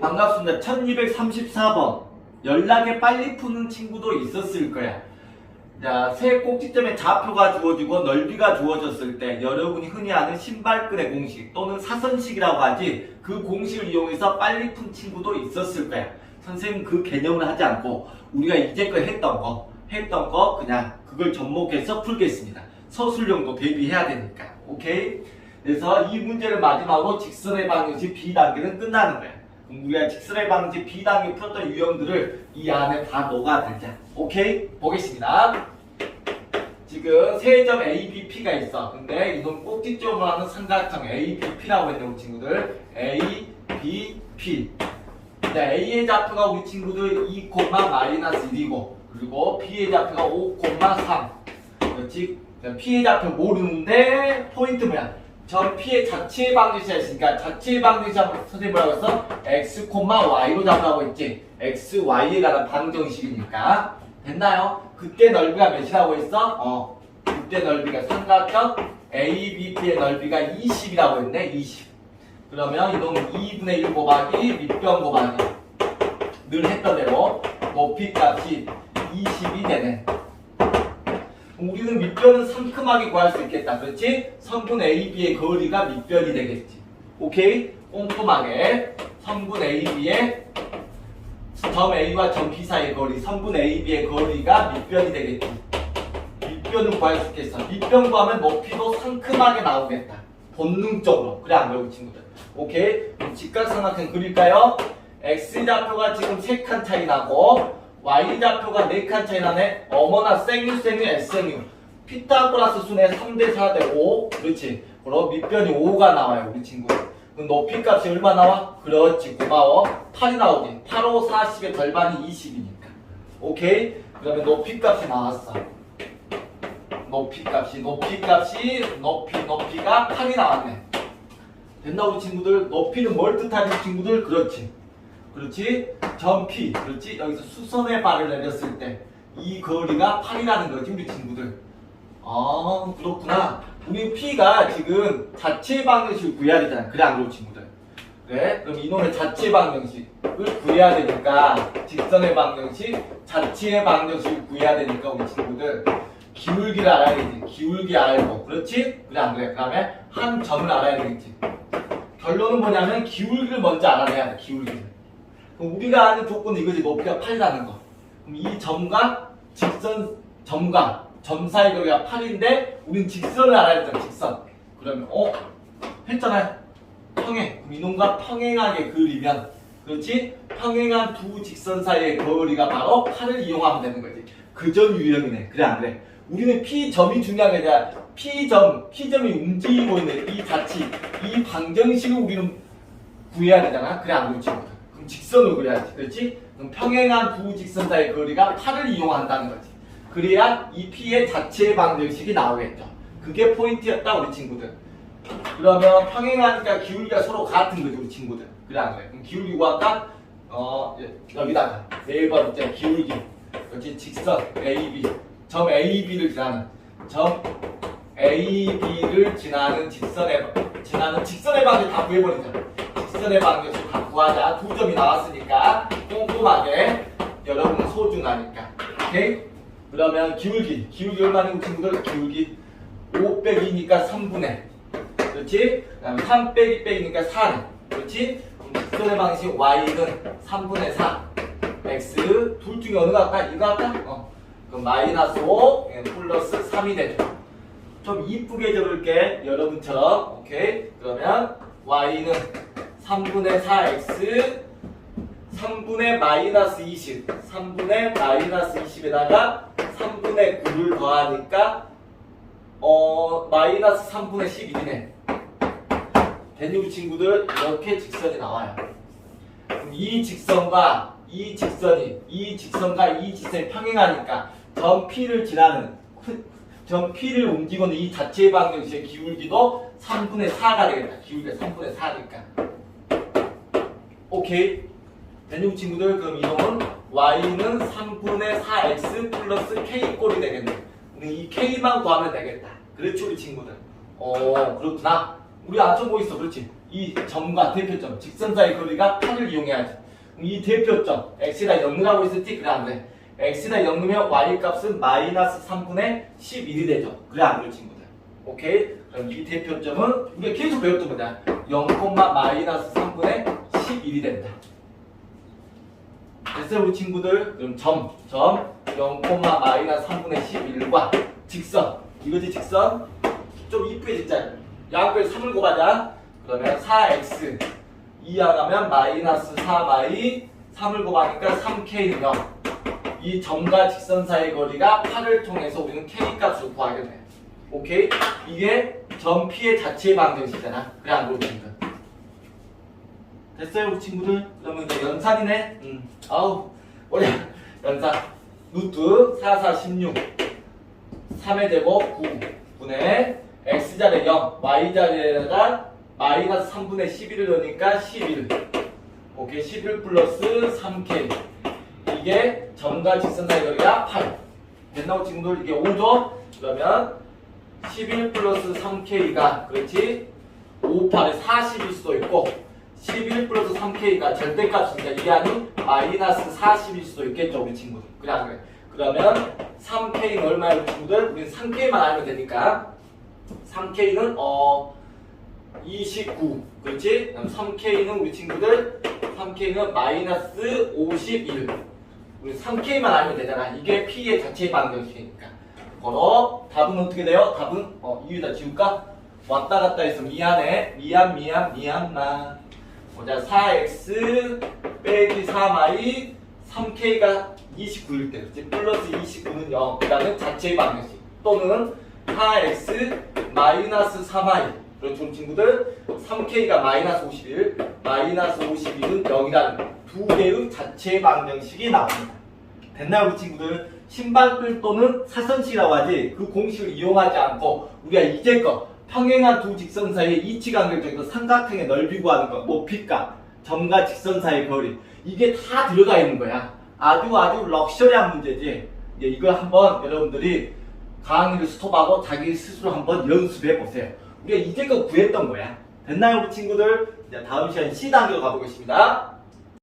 반갑습니다. 1234번. 연락에 빨리 푸는 친구도 있었을 거야. 자, 새 꼭지점에 좌표가 주어지고 넓이가 주어졌을 때 여러분이 흔히 아는 신발끈의 공식 또는 사선식이라고 하지 그 공식을 이용해서 빨리 푼 친구도 있었을 거야. 선생님 그 개념을 하지 않고 우리가 이제껏 했던 거, 했던 거 그냥 그걸 접목해서 풀겠습니다. 서술형도 대비해야 되니까. 오케이? 그래서 이 문제를 마지막으로 직선의 방정식 B단계는 끝나는 거야. 우리가 직선의 방정식 B단계 풀었던 유형들을 이 안에 다 녹아들자. 오케이? 보겠습니다. 지금 세 점 ABP가 있어. 근데 이놈 꼭지점으로 하는 삼각형 ABP라고 했네, 우리 친구들. ABP. 자, A의 좌표가 우리 친구들 2, 마이너스 1이고, 그리고 B의 좌표가 5, 3. 그렇지? 자, P의 좌표 모르는데, 포인트 뭐야? 전 P의 자체 방정식이 있으니까, 자체 방정식 선생님 뭐라고 했어? X, Y로 잡으라고 했지? X, Y에 관한 방정식이니까. 됐나요? 그때 넓이가 몇이라고 했어? 어. 그때 넓이가 삼각형 ABP의 넓이가 20이라고 했네, 20. 그러면 이놈은 2분의 1 곱하기 밑변 곱하기 늘 했던 대로 높이 값이 20이 되네. 우리는 밑변은 상큼하게 구할 수 있겠다. 그렇지? 성분 AB의 거리가 밑변이 되겠지. 오케이? 꼼꼼하게 성분 AB의 점 A와 점 B 사이의 거리, 성분 AB의 거리가 밑변이 되겠지. 밑변을 구할 수 있겠어. 밑변 구하면 높이도 상큼하게 나오겠다. 본능적으로. 그래 안 그래요, 친구들? 오케이? 직각삼각형 그릴까요? X 좌표가 지금 3칸 차이 나고 Y 좌표가 4칸 차이 나네. 어머나 생유 생유 S생유. 피타고라스 순에 3대 4대 5. 그렇지. 그럼 밑변이 5가 나와요, 우리 친구. 그럼 높이 값이 얼마 나와? 그렇지, 고마워. 8이 나오지. 8, 5, 40의 절반이 20이니까. 오케이? 그러면 높이 값이 나왔어. 높이 값이, 높이 값이, 높이, 높이가 8이 나왔네. 됐나, 우리 친구들? 높이는 뭘 뜻하지, 친구들? 그렇지. 그렇지? 점 P. 그렇지? 여기서 수선의 발을 내렸을 때 이 거리가 8이라는 거지, 우리 친구들. 아, 그렇구나. 우리 P가 지금 자체 방정식을 구해야 되잖아. 그래, 안 그렇고, 친구들? 그래? 그럼 이놈의 자체 방정식을 구해야 되니까, 직선의 방정식, 자체의 방정식을 구해야 되니까, 우리 친구들. 기울기를 알아야 되지. 기울기 알고. 그렇지? 그래, 안 그래? 그 다음에 한 점을 알아야 되겠지. 결론은 뭐냐면, 기울기를 먼저 알아내야 돼, 기울기를. 우리가 아는 조건은 이거지. 높이가 8이라는 거. 그럼 이 점과 직선, 점과 점 사이 거리가 8인데 우린 직선을 알아야 되잖아. 직선. 그러면 어? 했잖아요. 평행. 그럼 이놈과 평행하게 그리면 그렇지? 평행한 두 직선 사이의 거리가 바로 8을 이용하면 되는 거지. 그 점 유형이네. 그래 안 그래? 우리는 P점이 중요한 게 아니라 P점, P점이 움직이고 있는 이 자치, 이 방정식을 우리는 구해야 되잖아. 그래 안 그렇지? 직선을 그려야지. 그렇지? 그럼 평행한 두 직선 사이의 거리가 8을 이용한다는 거지. 그래야 이 P의 자체 방정식이 나오겠죠. 그게 포인트였다 우리 친구들. 그러면 평행하니까 기울기가 서로 같은 거지 우리 친구들. 그래 안 그래? 그럼 기울기 구할까? 어 여기다가 네 번째 기울기. 그렇지 직선 AB 점 AB를 지나는 점 AB를 지나는 직선의 지나는 직선의 방정 다 구해버리자. 직선의 방정식 다 구하자. 두 점이 나왔으니까 꼼꼼하게 여러분은 소중하니까. 오케이? 그러면 기울기 기울기 얼마나 친구들 기울기 5 빼기니까 3분의 그렇지? 그 다음에 3 빼기 빼기니까 4네 그렇지? 직선의 방식 y는 3분의 4 x 둘 중에 어느 거 할까? 이거 할까? 어. 그럼 마이너스 5 예, 플러스 3이 되죠 좀 이쁘게 적을게 여러분처럼 오케이? 그러면 y는 3분의 4x 3분의 마이너스 20 3분의 마이너스 20에다가 3분의 9를 더하니까 어 마이너스 3분의 11이네. 됐니 우리 친구들 이렇게 직선이 나와요. 그럼 이 직선과 이 직선이 이 직선과 이 직선이 평행하니까 점 P를 지나는 점 P를 있는 이 자체 방정식의 기울기도 3분의 4가 되겠다. 기울기가 3분의 4니까 오케이 대륙 친구들 그럼 이놈은 y는 3분의 4x 플러스 k 꼴이 되겠네. 우리 이 K만 구하면 되겠다. 그렇지 우리 친구들. 어 그렇구나. 우리 뭐 있어? 그렇지. 이 점과 대표점, 직선 사이 거리가 8을 이용해야지. 이 대표점, x에다 0을 하고 있었지? 그래 안 돼. x에다 0 넣으면 y 값은 마이너스 3분의 11이 되죠. 그래 안 그래 친구들. 오케이? 그럼 이 대표점은 우리가 계속 배웠던 거다. 0, 마이너스 3분의 11이 된다. 됐어요 우리 친구들? 그럼 점, 점 0, 마이너스 3분의 11과 직선 이거지 직선 좀 이쁘게 짓자 양쪽에 3을 곱하자 그러면 4x 2 하나면 마이너스 4y 3을 곱하니까 3k는 0. 이 점과 직선 사이의 거리가 8을 통해서 우리는 k 값을 구하겠네 오케이? 이게 점 P의 자체 방정식이잖아 그래 안 그렇습니까? 됐어요 우리 친구들? 그러면 이제 연산이네? 음. 아우 머리야 연산. 루트 4, 4, 16 3의 제곱 9 분의 x자리 0 y자리에다가 마이너스 3분의 11을 넣으니까 11 오케이 11 플러스 3k 이게 점과 직선 사이 거리가 8 됐나 우리 친구들? 이게 5죠? 그러면 11 플러스 3k가 그렇지? 5, 8에 40일 수도 있고 11 플러스 3k가 절대값이니까 이게 아닌 마이너스 40일 수도 있겠죠 우리 친구들. 안 그래? 그러면 3k는 얼마야 우리 친구들? 우리는 3k만 알면 되니까. 3k는 어 29 그렇지? 그럼 3k는 우리 친구들 3k는 마이너스 51 우리 3k만 알면 되잖아. 이게 p의 자체 방정식이니까. 걸어 답은 어떻게 돼요? 답은 어 이유다. 지울까? 왔다 갔다 해서 미안해 미안 미안 미안마 보 자 4x 빼기 3y 3k가 29일 때 그치? 플러스 29는 0 그다음에 자체 방정식. 또는 4x 마이너스 3y 그렇죠 친구들 3k가 마이너스 51 마이너스 51은 0이라는 두 개의 자체 방정식이 나옵니다. 됐나요 우리 친구들? 신발끌 또는 사선식이라고 하지. 그 공식을 이용하지 않고 우리가 이제껏 평행한 두 직선 사이의 이치관계 중에서 삼각형의 넓이 구하는 거 높이값 점과 직선 사이의 거리 이게 다 들어가 있는 거야. 아주 아주 럭셔리한 문제지. 이제 이걸 한번 여러분들이 강의를 스톱하고 자기 스스로 한번 연습해 보세요. 우리가 이제껏 구했던 거야. 됐나요 우리 친구들? 이제 다음 시간 C 단계로 가보겠습니다